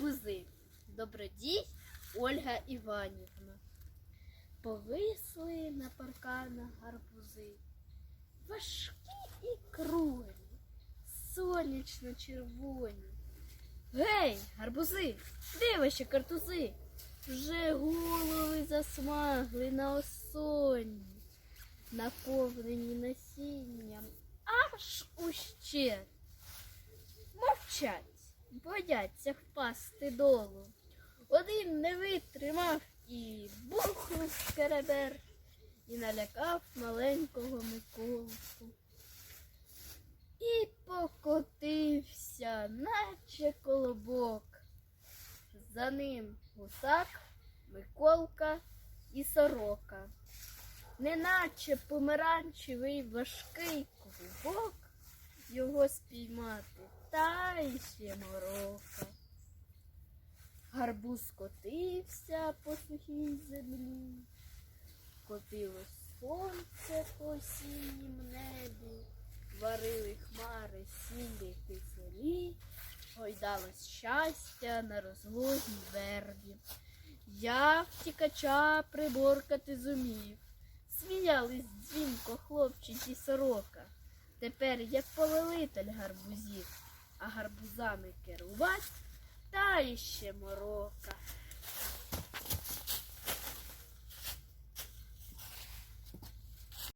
Гарбузи. Добродій Ольга Іванівна. Повисли на парканах гарбузи. Важкі і круглі, сонячно червоні. Гей, гарбузи, ваші картузи? Вже голови засмагли на осонні, наповнені насінням аж ущент. Мовчать, бояться впасти долу. Один не витримав і бухнув скеребер, і налякав маленького Миколку. І покотився, наче колобок. За ним гусак, Миколка і сорока. Неначе помаранчевий важкий клубок його спіймати ще морока. Гарбуз котився по сухій землі, котилось сонце по осіннім небі, варили хмари сірі киселі, гойдалось щастя на розлогій вербі. Я втікача приборкати зумів, сміялись дзвінко хлопчик і сорока. Тепер я повелитель гарбузів, а гарбузами керувать та іще морока.